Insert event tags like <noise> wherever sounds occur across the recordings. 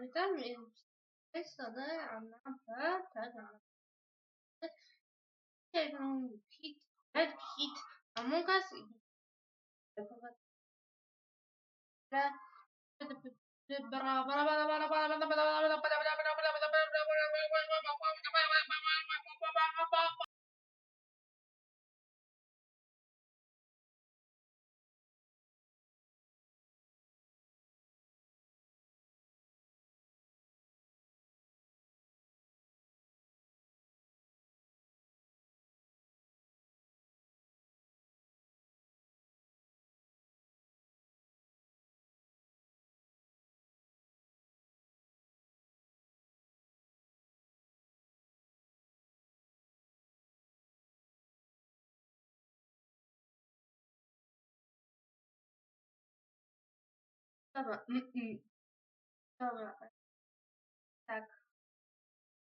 Witam i z tej strony Anna P. Tak, Anna P. Dzisiaj mam hit, red Dobra, mm, mm. Dobra. Tak.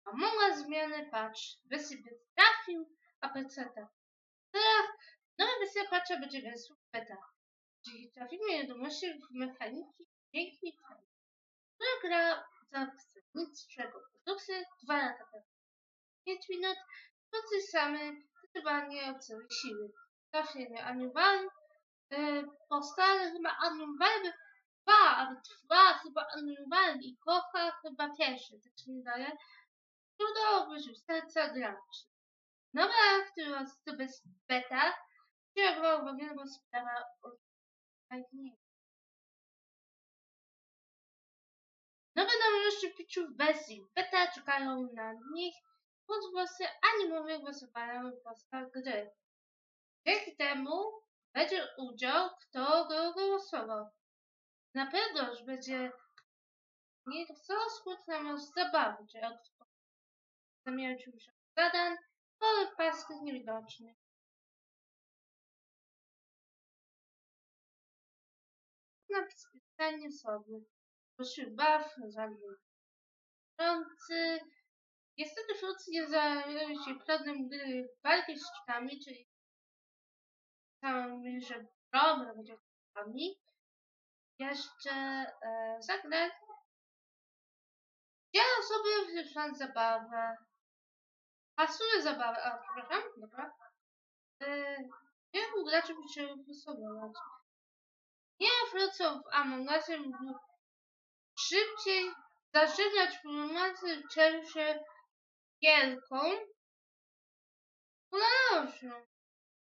Among Us zmiany patch. Wysyp trafił, a PC tak. Teraz nowa wersja patcha będzie wersją beta. Czyli trafimy wiadomości w mechaniki dzięki temu. Która gra za wstępniczego produkcji dwa lata temu. 5 minut, tacy same zdecydowanie od całej siły. Trafienie Annual, yy, powstałe chyba Annual dwa, ale dwa chyba Annual i kocha chyba pierwszy, tak się wydaje. Trudno włożyć serca graczy. Nowa, która jest beta, przyjęła uwagę, bo sprawa o nie. Nowe nowości w piczu w wersji beta czekają na nich głosy animowych głosowania w postach gry. Dzięki temu będzie udział, kto go głosował. Na pewno będzie nie skutna masz zabawy, czy zamienił się zadań, ale paskach niewidocznych. Na pisanie sobie. Proszę baw, zagrający. Niestety Frucy nie zajmują się prawem gry walki z czkami, czyli całym, że problem będzie czkami jeszcze e, zagrać. Ja sobie wyszłam zabawę. Pasuje zabawę. A, przepraszam, dobra. E, nie mógł graczy by się wysobować. Nie wrócą w Among Us szybciej zażynać informacje częściej wielką popularnością.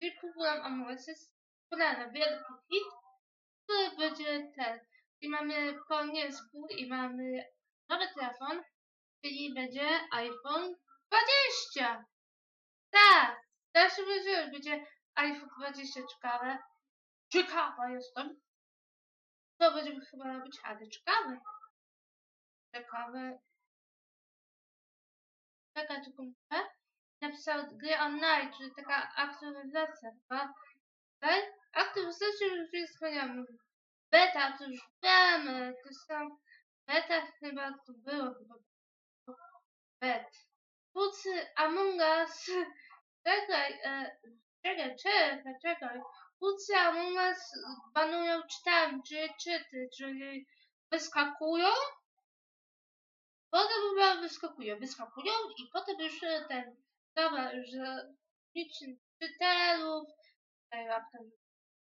Czyli problem Among Us jest popularny, wielki hit, który będzie ten. I mamy po i mamy nowy telefon, czyli będzie iPhone 20. Tak, teraz się będzie, będzie iPhone 20 ciekawe. Ciekawa jestem. To będzie chyba być ale ciekawe. Ciekawe. Taka tylko napisał gry online, czyli taka aktualizacja chyba. Tak? Aktualizacja już jest wspaniała. Beta to już wiemy, to są beta chyba to było chyba bet. Twórcy Among Us czekaj, e, czekaj, czekaj, czekaj. Twórcy Among Us banują czytam, czy czyty, czyli wyskakują, potem chyba wyskakują, wyskakują i potem już ten, dobra, że liczny czytelów, raptem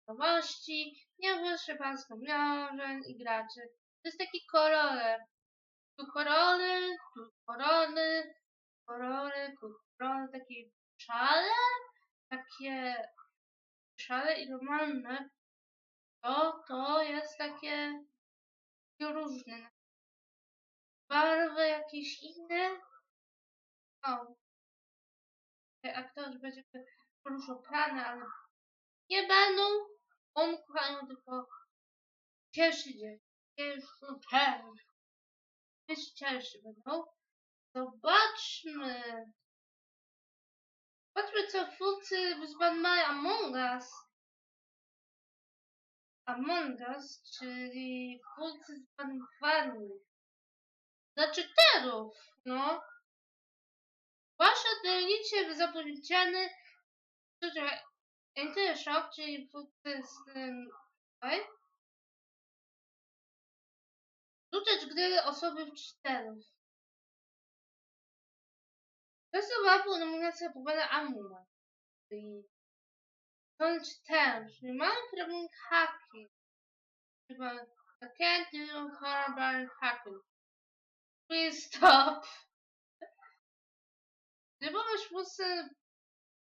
wiadomości, nie wyższy pan wspomniałem i graczy. To jest taki kolor. Tu koroly, tu korony, koroly, tu korony, takie szale, takie szale i normalne. To, to jest takie różne. Barwy jakieś inne. O. Aktorzy będzie dużo prane, ale nie będą. On kochają tylko cieszy dzień. Cieszy, cieszy. Jest cieszy będą. Zobaczmy. Zobaczmy co twórcy wyzwań mają Among Us. Among Us, czyli twórcy zbanowani. Dla czyterów, no. Wasze delicie zapowiedziany Enter Shock, czyli tym tutaj. Uczyć gry osoby czterech. Często łapą nominacja powiada Amuma. Czyli są cztery, czyli mamy problem hacking. Chyba I can't do horrible hacking. Please stop. <laughs> Gdybyś muszę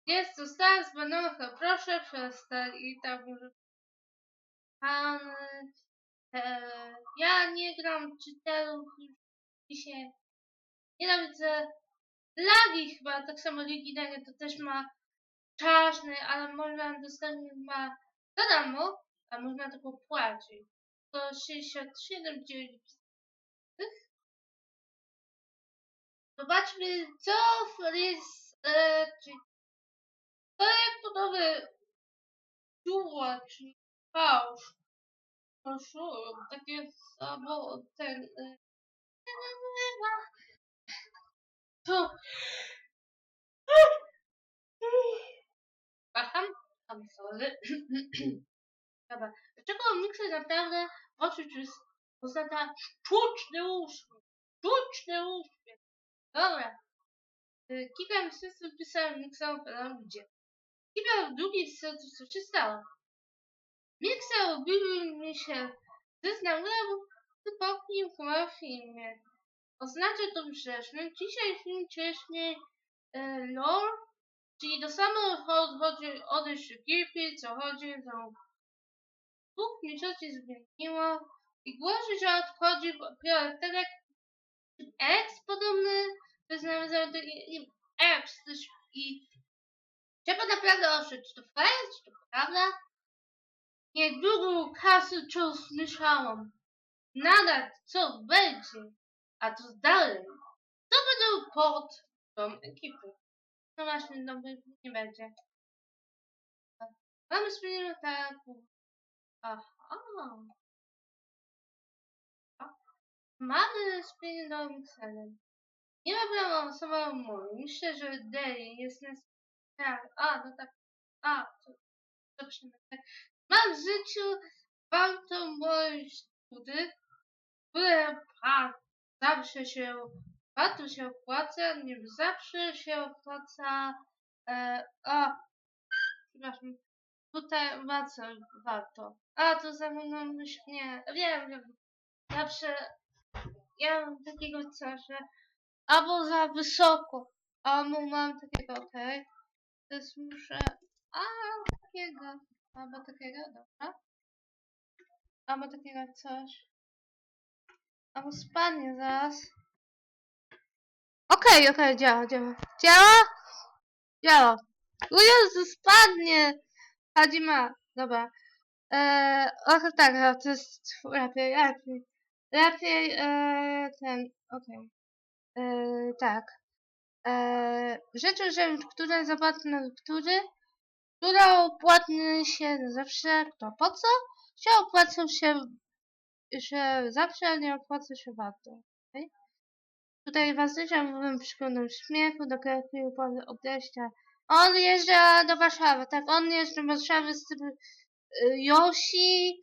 jest to stara zbanowka, proszę przestań i tam pan e, ja nie gram czytelów już dzisiaj. Nienawidzę lagi chyba, tak samo Ligi Dania to też ma czarny, ale można dostępnie ma za darmo, a można tylko płacić. To 67,9 Zobaczmy co jest e, czyli to jak to nowy duo, czyli fałsz. Fałszu, takie samo ten nazywa. To Przepraszam, I'm sorry. <clears throat> Dobra. Dlaczego mikser naprawdę oczy jest oznacza sztuczny uśmiech? Sztuczny uśmiech. Dobra. Y, Kilka miesięcy pisałem mikser o gdzie. Kilka w drugiej sercu się stało. Mikser obił mi się ze znajomym typowym w filmie. Oznacza to grzeszny. Dzisiaj film wcześniej e, lore Czyli do samego chodzi odejść ekipy, co chodzi, to dwóch miesięcy zmieniło i głosi, że odchodzi priorytetek X podobny, do i X też i trzeba naprawdę oszyć, czy to fakt, czy to prawda? Niedługo kasy wciąż myślałam. Nadal co będzie, a co dalej? Co będą pod tą ekipę? No właśnie, no nie będzie. Mamy zmienioną tak. Aha. Mamy zmienioną mikserem. Nie ma problemu sobą moją. Myślę, że Deli jest na tak. A, no tak. A, to, to przynajmniej. Mam w życiu warto moje study, które pan zawsze się Warto się opłaca, nie zawsze się opłaca. E, a, przepraszam, tutaj warto, warto. A, to za mną myśl, nie, wiem, wiem. Zawsze ja mam takiego coś, że albo za wysoko, albo mam takiego, okej. Okay. Teraz muszę, a, takiego, albo takiego, dobra. Albo takiego coś. Albo spadnie zaraz. Okej, okej, działa, działa. Działa? Działa. O Jezu, spadnie! Hadzima, dobra. Eee, och, tak, to jest lepiej, lepiej. Lepiej, eee, ten, okej. Eee, tak. Eee, rzeczy, że które zapłacę na który, która opłatny się zawsze, kto po co? Się opłacą się, się zawsze, nie opłaca się warto. Okay? Tutaj Wasysia mówiłem przykładem śmiechu do Krakowi odejścia. On jeżdża do Warszawy, tak, on jeżdża do Warszawy z tym y, Yoshi,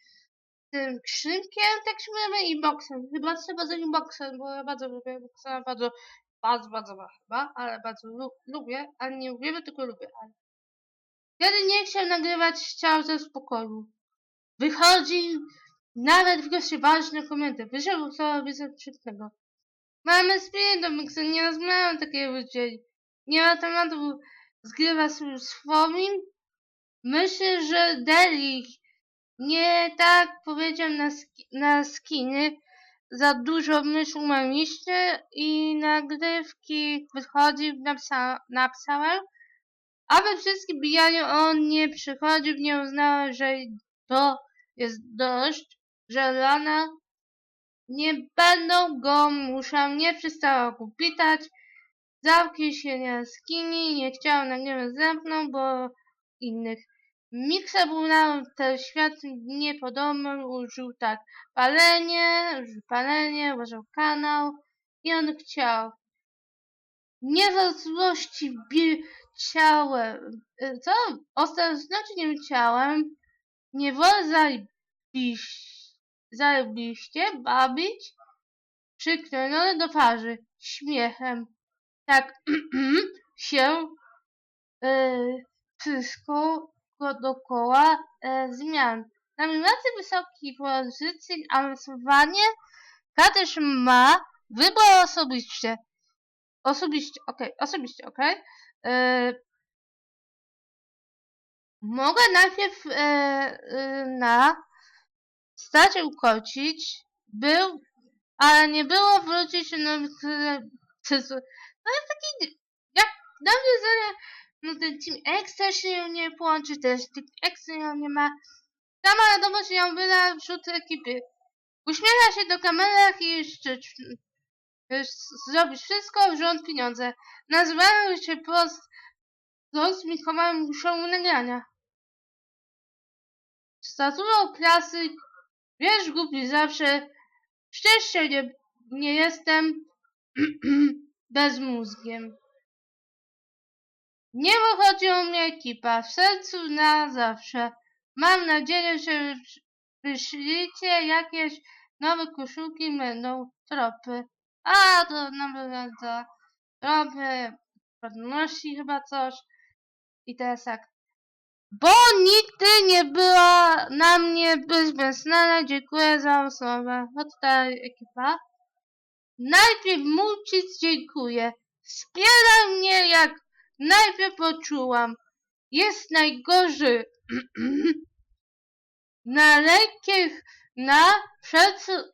tym Krzynkiem, tak mówimy, i boksem. Chyba trzeba za nim boksem, bo ja bardzo lubię boksa, bardzo, bardzo, bardzo chyba, ale bardzo lu lubię, ale nie lubię, tylko lubię, ale. Kiedy nie chciał nagrywać, chciał ze spokoju. Wychodzi, nawet w gości ważne komentarze. Wyszedł sobie szybkiego. Mamy spirit nie rozmawiam takiego ludzi. Nie ma tematu, zgrywa sobie swoim. Myślę, że Delich nie tak powiedział na, ski na skiny. Za dużo myśl umamiście i nagrywki wychodzi, napisa napisałem. A we wszystkim bijaniu on nie przychodził, nie uznał, że to jest dość, że Lana nie będą go musiał, nie przestała go pitać. Zamknął się na jaskini, nie chciał nagrywać ze mną, bo innych. Miksa był nam ten świat niepodobny, użył tak palenie, użył palenie, użył kanał i on chciał. Nie za złości ciałem, co? Ostatecznie ciałem, nie wolę zabić zajebiście bawić przyklejone do twarzy, śmiechem. Tak <clears throat> się yy, ko- dookoła e, zmian. Na mimocy wysokiej pozycji awansowanie każdy ma wybór osobiście. Osobiście, okej, osobiście, okej. E, Mogę najpierw e, na stacie ukocić, był, ale nie było wrócić No jest taki, jak mnie zdaniem, no ten Team X też się nie połączy, też Team X ją nie ma. Sama wiadomość ją wyda wśród ekipy. Uśmiecha się do kamerach i jeszcze zrobić wszystko, wziąć pieniądze. Nazywają się prost, prost Mikołajem muszą nagrania. Statuą klasyk, wiesz głupi zawsze, szczęście nie, nie jestem <clears throat> bezmózgiem. Nie chodzi o mnie ekipa, w sercu na zawsze. Mam nadzieję, że wyślicie jakieś nowe koszulki, będą tropy. A, to nawet to tropy, podnosi chyba coś. I teraz tak. Bo nigdy nie była na mnie bezmyślna, dziękuję za osobę. No tutaj ekipa. Najpierw Mulcic dziękuję. Wspiera mnie jak najpierw poczułam. Jest najgorzej. <clears throat> na lekkich, na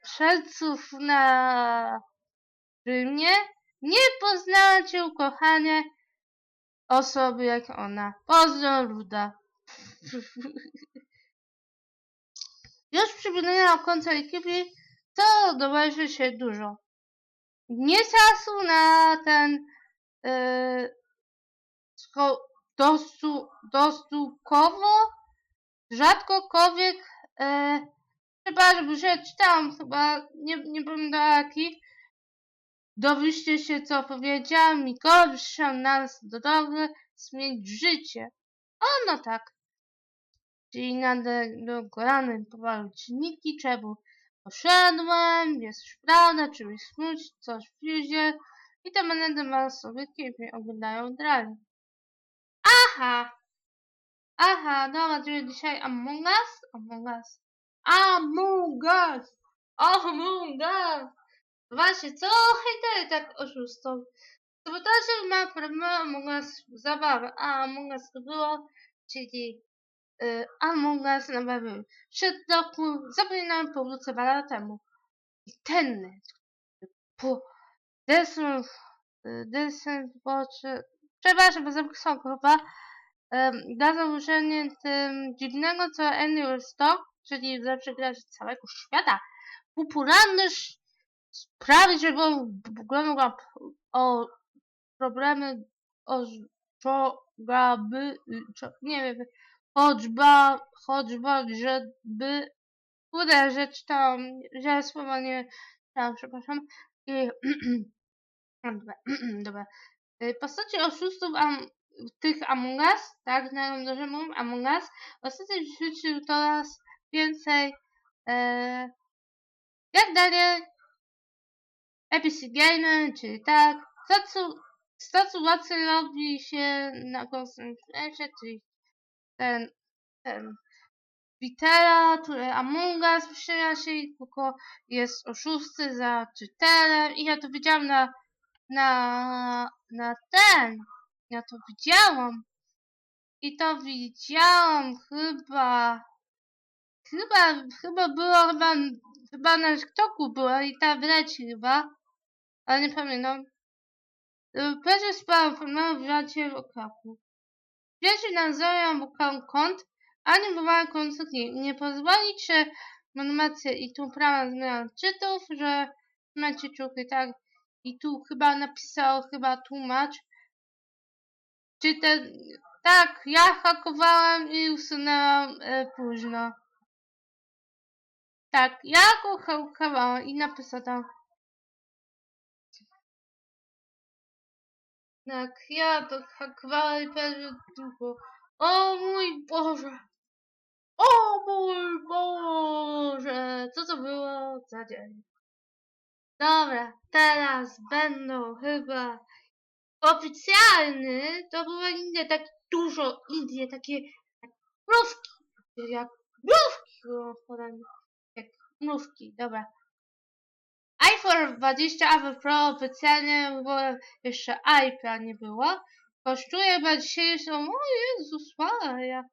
przeców na Rzymie nie poznała cię ukochanie osoby jak ona. Pozdro Ruda. <laughs> Już przypominam o końcu ekipy, to doważy się dużo. Nie czasu na ten yy, dostu, dostukowo, rzadkokolwiek yy, chyba, się czytałam, chyba nie, nie pamiętam jaki. Dowiście się, co powiedziałam, Mikołaj przyszedł nas do domu zmienić życie. O, no tak. Czyli nagle kolany powały czynniki, czemu poszedłem, jest już prawda, czy mi smuć, coś w pizie i te monety ma sobie kiedy oglądają dalej. Aha! Aha, dobra, czyli dzisiaj Among Us? Among Us. Among Us! Among Us! Właśnie, co hejtery tak oszustą? To bo też ma problemy Among Us zabawę, a Among Us to było, czyli y, Among Us na bawił. Przed roku, zapominałem powrócę dwa lata temu. I ten, po Desmond, Desmond Watch, przepraszam, bo zamknął chyba, da założenie tym dziwnego co Annual Stock, czyli zawsze gracz całego świata, popularny sprawy, żeby on wyglądał o problemy o by, nie wiem, choćba, choćba, żeby uda rzecz tam, że słowa nie tam, przepraszam. I, <clears throat> dobra, <clears throat> dobra. Y, Postacie oszustów am, tych Among Us, tak, na dobrze mówię, Among Us, ostatnio wrzucił coraz więcej e, jak dalej? Epic Gamer, czyli tak, stacu, stacjonacja robi się na koncentracie, czyli ten, ten Twittera, który Among Us przyjęła się tylko jest oszusty za Twitterem. I ja to widziałam na, na, na ten, ja to widziałam i to widziałam chyba, chyba, chyba było chyba, chyba na TikToku była i ta wleci chyba, ale nie pamiętam. Pierwszy w radzie w okraku. Pierwszy nadzorują kąt, a nie bywają konstrukcji. Nie pozwolić, że animacja i tu prawa zmiana czytów, że macie czuchy, tak. I tu chyba napisał chyba tłumacz. Czy ten, tak, ja hakowałem i usunęłam e, późno. Tak, ja go hakowałam i napisał tam. Tak, ja to hakowałem i pewnie długo. O mój Boże! O mój Boże! Co to było za dzień? Dobra, teraz będą chyba oficjalny, to były Indie, tak dużo Indie, takie jak mrówki, jak mrówki, o, podanie, jak mrówki, dobra. iPhone 20 Apple Pro oficjalnie, bo jeszcze iPad nie było, kosztuje chyba dzisiejszą, o Jezus Maria,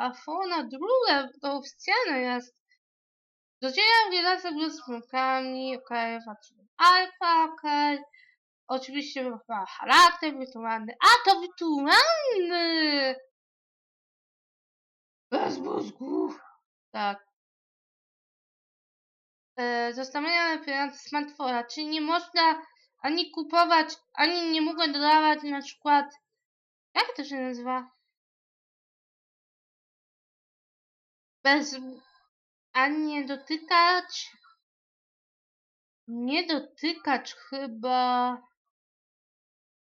iPhone'a druga, to oficjalne jest. Docieram relacje z smokami, okej, okay, alfa, okej. Okay. Oczywiście chyba charakter wirtualny. A to wirtualny! Bez mózgów. Tak. E, zostawiamy pieniądze smartfona, czyli nie można ani kupować, ani nie mogę dodawać na przykład, jak to się nazywa? Bez, ani nie dotykać, nie dotykać chyba,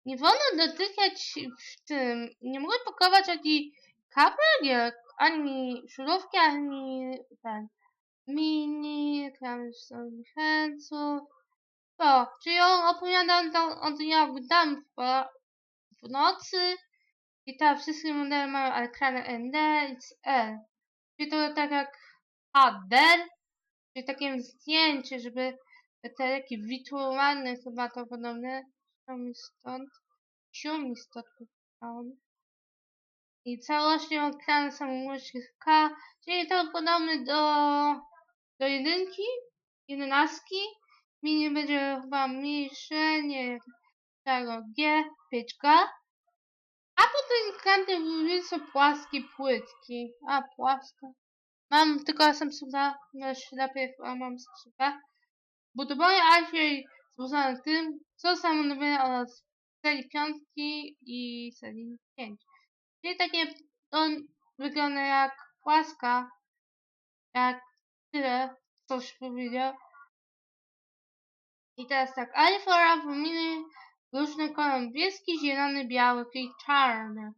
nie wolno dotykać w tym, nie mogę pakować ani kabelek, ani szurówki, ani ten, mini, klamsów, chęców. To, czyli on opowiada o tym jak dam w, nocy i tam wszystkie modele mają ekrany ND i CL. Czyli to tak jak HDR, czyli takie zdjęcie, żeby te takie wirtualne chyba to podobne. Chciał mi stąd. Chciał mi stąd wybrałem. I całością ekran samości K, czyli to podobny do, do jedynki, jedenastki. Mini będzie chyba mniejsze, nie tego G, 5K. A potem ekrany są płaskie, płytki. A, płaska. Mam tylko Samsunga, lepiej chyba mam Samsunga. Budowanie iPhone związane tym, co samo nowe oraz serii piątki i serii 5. Czyli takie on wygląda jak płaska, jak tyle, coś powiedział. I teraz tak, iPhone mini różne kolory niebieski, zielony, biały i czarny.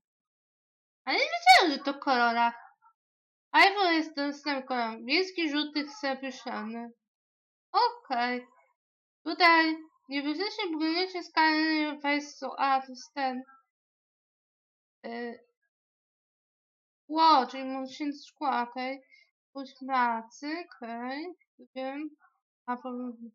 Ale nie wiedziałem, że to kolorach. iPhone jest dostępny kolor niebieski, żółty, zapieszony. Okej. Okay. Tutaj niebezpiecznie budujecie skalny Face a to jest ten. Yy. Ło, czyli maszyn szkła, okej. Okay. Pójść pracy, okej. Okay. Wiem. A powiem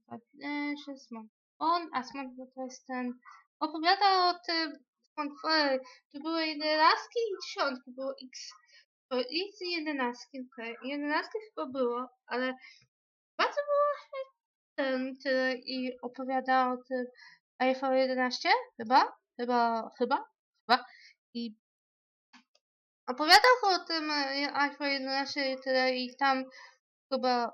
się smartfon, a smartfon to jest ten. Opowiada o tym smartfonie. To były jedenastki i dziesiątki, było X. Było X i jedenastki, okej. Okay. Jedenastki chyba było, ale bardzo było i opowiada o tym iPhone 11? Chyba? Chyba, chyba? Chyba. I opowiadał o tym e, iPhone 11 i tyle i tam chyba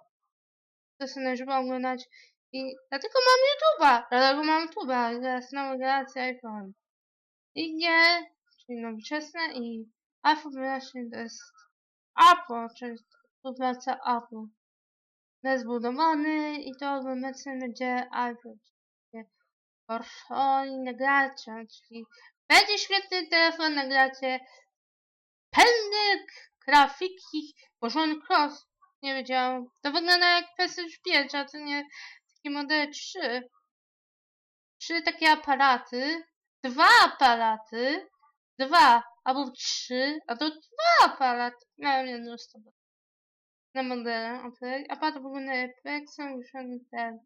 to sobie na żywo oglądać i dlatego mam YouTube'a, dlatego mam YouTube'a teraz nowa relacja iPhone. I nie, czyli nowoczesne i iPhone 11 to jest Apple, czyli współpraca Apple zbudowany i to obecnie będzie iPhone. Portfolio nagracze, czyli będzie świetny telefon na gracie. Pełny grafiki, porządny cross. Nie wiedziałam. To wygląda jak PS5, a to nie taki model 3. Trzy takie aparaty. Dwa aparaty. Dwa albo trzy, a to dwa aparaty. Miałem jedno z tobą na modele, ok? A patrz w ogóle jak są już ten.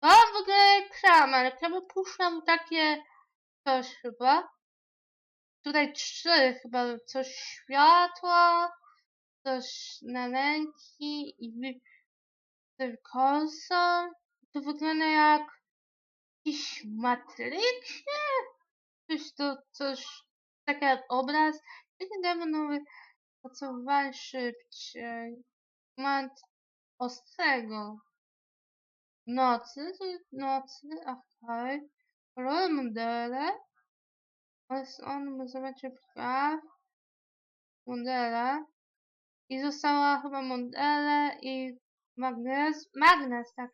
O, w ogóle kram, ale kramy puszczam takie coś chyba. Tutaj trzy chyba coś światła, coś na ręki i ten konsol. To wygląda jak jakiś Matrixie. Coś to, coś, taki obraz. Kiedy nowy pracowali szybciej moment ostrego. Nocy, jest nocy, okej. Okay. Role modele. Jest on, zobaczcie, praw. Modele. I została chyba modele i magnes, magnes, tak.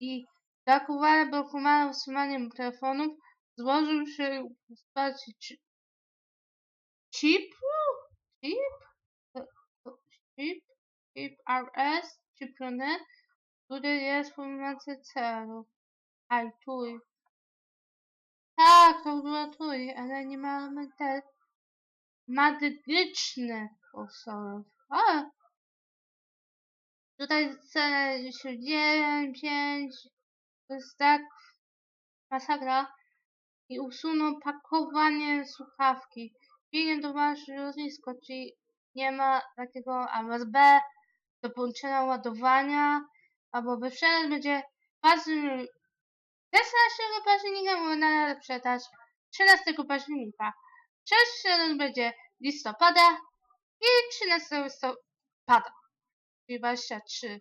I brakowało, brakowało usuwaniem telefonów. Złożył się w chipu? Chip? Chip? Chip RS, chipiony, który jest w pomocy celu. Aj, tuj. Tak, to było tuj, ale nie mamy te magyczne sposoby. A! Tutaj cele 9, 5, to jest tak masakra. I usuną pakowanie słuchawki. Pilnie do wasze lotnisko, czyli nie ma takiego z B do połączenia ładowania, albo wyprzedać będzie październik. 16 października mamy nadal przetać 13 października. 6 będzie listopada i 13 listopada. Czyli 23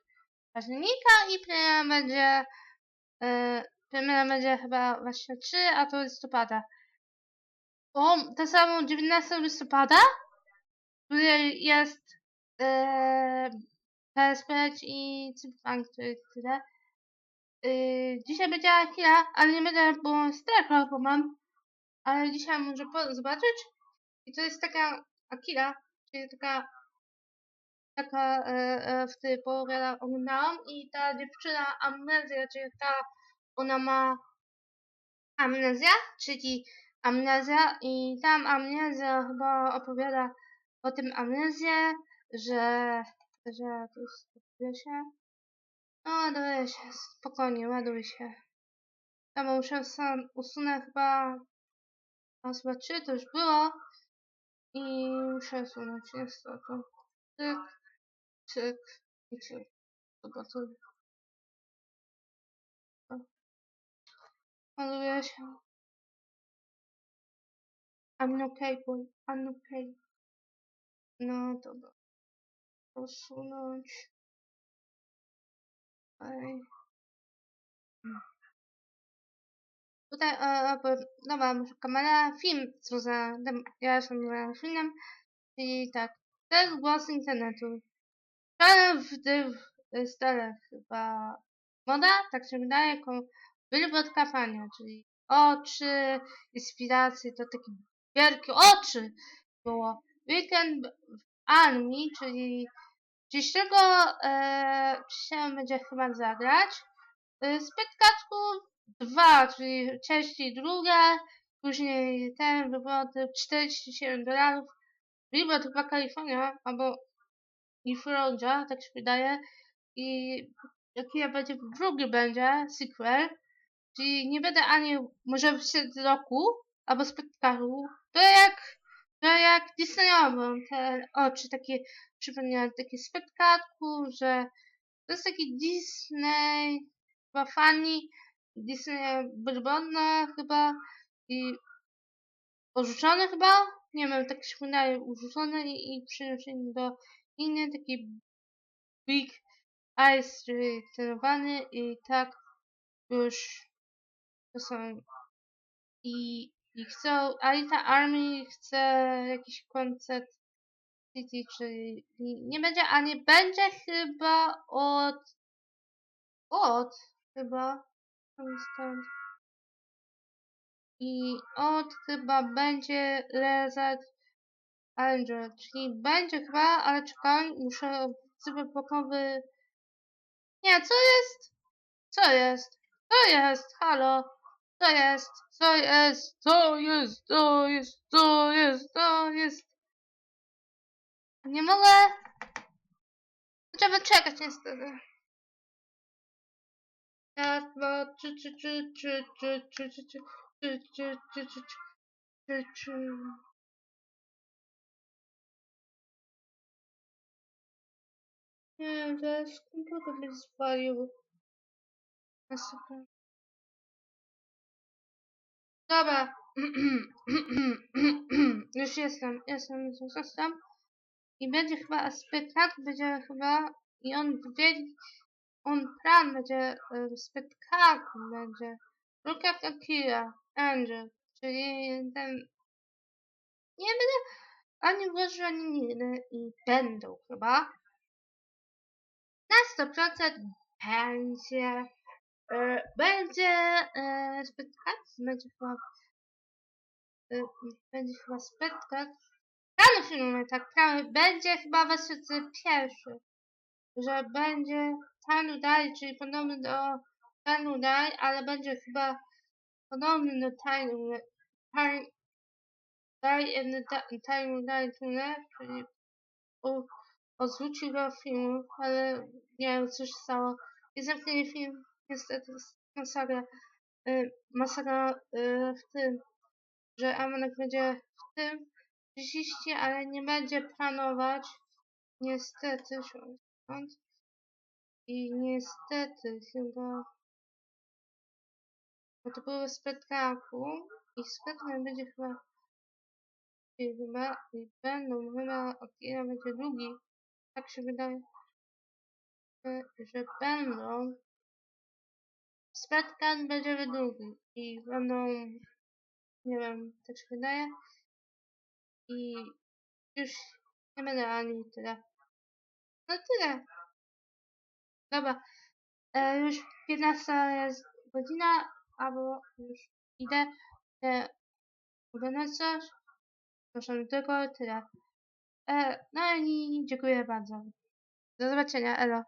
października i premiera będzie yy, premiera będzie chyba 23, a to listopada. O, to samo 19 listopada, który jest yy, PSP i Cyberpunk, który tyle. Yy, dzisiaj będzie Akira, ale nie będę, bo strefa, bo mam. Ale dzisiaj może zobaczyć. I to jest taka Akira, czyli taka taka e, e, w tej połowie oglądałam i ta dziewczyna amnezja, czyli ta, ona ma amnezja, czyli amnezja i tam amnezja chyba opowiada o tym amnezję, że, że to jest, się, no ładuje się, spokojnie, ładuje się. Ja muszę sam usunę chyba raz, dwa, trzy, to już było i muszę usunąć niestety. Tyk, tyk i tyk. Zobaczymy. Ładuje się. I'm okay, boy. I'm okay. No dobra. Posunąć. Ej. Tutaj, e, bo- dobra, może kamera, film, dem- ja jestem filmem, i tak, jest głos internetu. To w tych stylach chyba moda, tak się wydaje, jako billboard kampania, czyli oczy, inspiracji, to takie wielkie oczy było. Weekend w armii, czyli dzisiejszego e, będzie chyba zagrać. E, Spytkacków dwa, czyli części druga, później ten wywody 47 dolarów. Billboard chyba Kalifornia, albo i Florida, tak się wydaje. I jaki będzie drugi będzie sequel, czyli nie będę ani może w roku, albo spotkaru. To jak to jak Disneyowo, te oczy takie przypomniane takie spotkarku, że to jest taki Disney, chyba fani Disney Bourbonna chyba i porzucony chyba, nie wiem, tak się wydaje, urzucony i, i przeniesiony do innej takiej Big Eyes, trenowany i tak już to są i, i chcą, Alita Army chce jakiś koncert City, czyli nie będzie, a nie będzie chyba od od chyba stąd i od chyba będzie Lezard Angel, czyli będzie chyba, ale czekaj, muszę cyberpokowy nie, co jest? Co jest? Co jest? Halo? Co jest? Co jest? Co jest? Co jest? Co jest? Co jest? Nie mogę. Trzeba czekać niestety. Raz, dwa, trzy, trzy, trzy, trzy, trzy, trzy, trzy, trzy, trzy, trzy, trzy, trzy, trzy, trzy. Nie, zaraz komputer mnie zwalił. Na super. Dobra. <clears throat> Już jestem, jestem, już jestem. I będzie chyba spektakl, będzie chyba i on wiedzieć, on plan będzie e, spektakl będzie. Look at Akira, Angel, czyli ten nie będę ani włożył, ani nigdy i będą chyba. Na 100% będzie E, będzie e, spytkać, będzie chyba e, będzie chyba spytkać rano filmuje, no tak prawie będzie chyba werset pierwszy że będzie ten udaj, czyli podobny do ten udaj, ale będzie chyba podobny do ten udaj ten udaj czyli o, odwrócił go filmu, ale nie wiem, co się stało. I zamknęli film niestety jest masakra. Y, y, w tym, że Amanek będzie w tym rzeczywiście, ale nie będzie planować niestety. I niestety chyba bo to było w spektaklu i spektakl będzie chyba i chyba i będą chyba odcinek będzie długi. Tak się wydaje, że będą spektakl będzie długi i będą nie wiem, tak się wydaje i już nie będę ani tyle. No tyle. Dobra. E, już 15 jest godzina, albo już idę. E, oglądać coś? Proszę tylko tyle. E, no i dziękuję bardzo. Do zobaczenia, elo.